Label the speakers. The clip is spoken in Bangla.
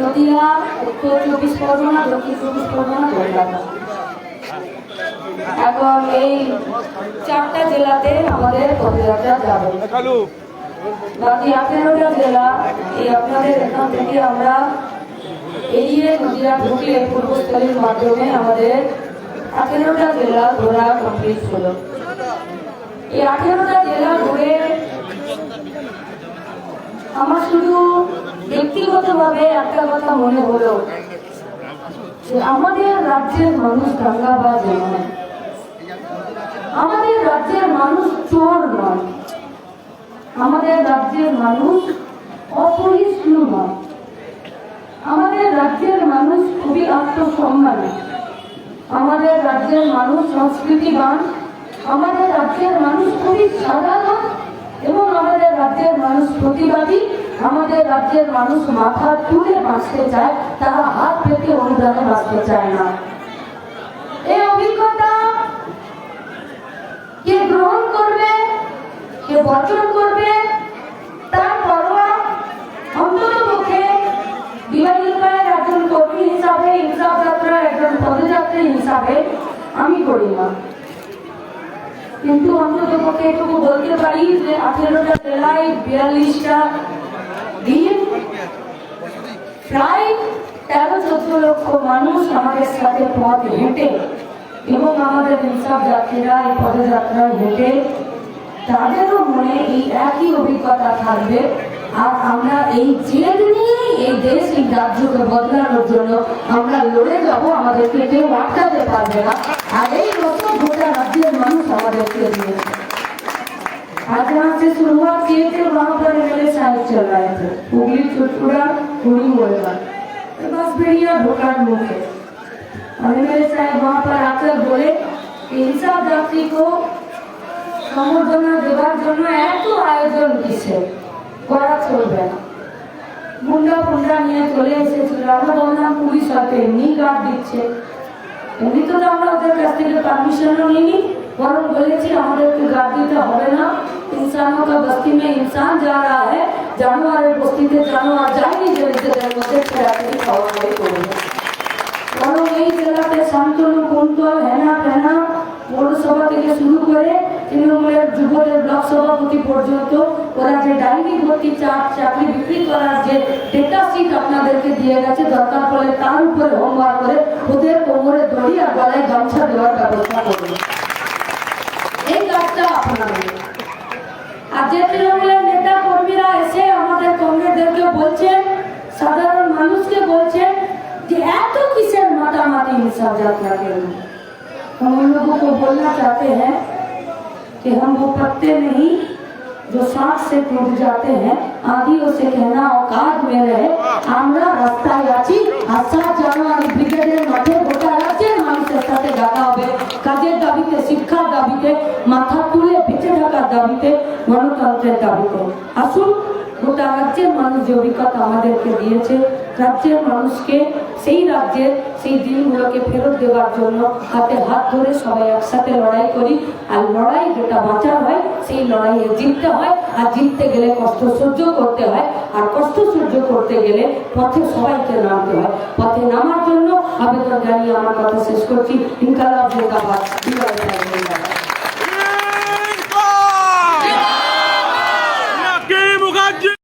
Speaker 1: নদিয়া উত্তর চব্বিশ পরগনা চব্বিশ পরগনা এবং এই চারটা জেলাতে আমাদের পদযাত্রা যাবে। বাকি আঠেরোটা জেলা, এই আপনাদের এখান থেকে আমরা এগিয়ে নদীয়া ঢুকলে পূর্বস্থলীর মাধ্যমে আমাদের আঠেরোটা জেলা ঘোরা কমপ্লিট হলো। এই আঠেরোটা জেলা ঘুরে আমার শুধু ব্যক্তিগতভাবে একটা কথা মনে হলো যে আমাদের রাজ্যের মানুষ দাঙ্গাবাজ নয়। আমাদের রাজ্যের মানুষ চোর নয়। আমাদের রাজ্যের মানুষ অপরিষ্ণু নয়। আমাদের রাজ্যের মানুষ খুবই আত্মসম্মানী। আমাদের রাজ্যের মানুষ সংস্কৃতিবান, আমাদের রাজ্যের মানুষ খুবই সাধারণ এবং আমাদের রাজ্যের মানুষ প্রতিবাদী, আমাদের রাজ্যের মানুষ মাথা তুলে বাঁচতে চায়, তারা হাত পেতে অনুদানে বাঁচতে চায় না। এই অভিজ্ঞতা কে গ্রহণ করবে, কে বর্জন করবে তার পরোয়া অন্তত পক্ষে বিবাহিতার একজন কর্মী হিসাবে ইনসাফ যাত্রার একজন পদযাত্রী হিসাবে আমি করি না। কিন্তু অন্তত পক্ষে এটুকু বলতে পারি যে আঠেরোটা জেলায় বিয়াল্লিশটা দিন প্রায় তেরো চোদ্দ লক্ষ মানুষ আমাদের সাথে পথ হেঁটে এবং আমাদের ইনসাফ যাত্রীরা এই পদযাত্রায় হেঁটে তাদেরও মনে এই একই অভিজ্ঞতা থাকবে। আর আমরা এই জেদ নিয়ে এই দেশ এই রাজ্যকে বদলানোর জন্য আমরা লড়ে যাব আমাদেরকে কেউ আটকাতে পারবে না আর এই রকম গোটা রাজ্যের মানুষ আমাদেরকে দিয়েছে आज यहाँ से शुरुआत किए थे वहाँ पर एमएलए साहब चल रहे थे हुगली चुटपुरा हुड़ी मोड़वा तो बस बढ़िया ढोकार मुखे और एमएलए साहब वहाँ पर आकर बोले कि इंसाफ जाति को সম্বর্ধনা দেওয়ার জন্য গুন্ডা ফুন্ডা নিয়ে চলে এসেছিল আমরা বললাম পুলিশ হয়তো এমনি গার্ড দিচ্ছে এমনি তো আমরা ওদের কাছ থেকে পারমিশনও নিইনি বরং বলেছি আমাদেরকে গার্ড দিতে হবে না इंसानों का बस्ती में इंसान जा रहा है জানোয়ারের বস্তিতে জানোয়ার যায়নি যে নিজেদের মধ্যে ছেড়াছড়ি খাওয়াখাওয়ি করবে বরং এই জেলাতে শান্তনু কুন্তল হেনা ফেনা পৌরসভা থেকে শুরু করে তৃণমূলের যুবদের ব্লক সভাপতি পর্যন্ত ওরা যে ডাইনি ভর্তি চাপ চাকরি বিক্রি করার যে ডেটা শিট আপনাদেরকে দিয়ে গেছে দরকার পড়লে তার উপরে হোমওয়ার্ক করে ওদের কোমরে দড়ি আর গলায় গামছা দেওয়ার ব্যবস্থা করবে এই কাজটা আপনাদের আর যে তৃণমূলের নেতা কর্মীরা এসে আমাদের কংগ্রেসদেরকে বলছেন সাধারণ মানুষকে বলছেন कि एत किसर माता माती हिसाब यात्रा के लिए हम उन लोगों को बोलना चाहते हैं कि हम वो पत्ते नहीं जो सांस से टूट जाते हैं आदियों से कहना औकात में रहे আমরা রাস্তায় আছি আশা জানুয়ারি ব্রিগেডের মাঠে গোটা রাজ্যের মানুষের সাথে দেখা হবে কাজের দাবিতে শিক্ষার দাবিতে মাথা তুলে বেঁচে থাকার দাবিতে গণতন্ত্রের দাবিতে আসুন গোটা রাজ্যের মানুষ যে অভিজ্ঞতা আমাদেরকে দিয়েছে রাজ্যের মানুষকে সেই রাজ্যের সেই দিনগুলোকে ফেরত দেওয়ার জন্য হাতে হাত ধরে সবাই একসাথে লড়াই করি। আর লড়াই যেটা বাঁচার হয়, সেই লড়াইয়ে জিততে হয়। আর জিততে গেলে কষ্ট সহ্য করতে হয়। আর কষ্ট সহ্য করতে গেলে পথে সবাইকে নামতে হয়। পথে নামার জন্য আবেদন জানিয়ে আমার কথা শেষ করছি। ইনকালাব জিন্দাবাদ।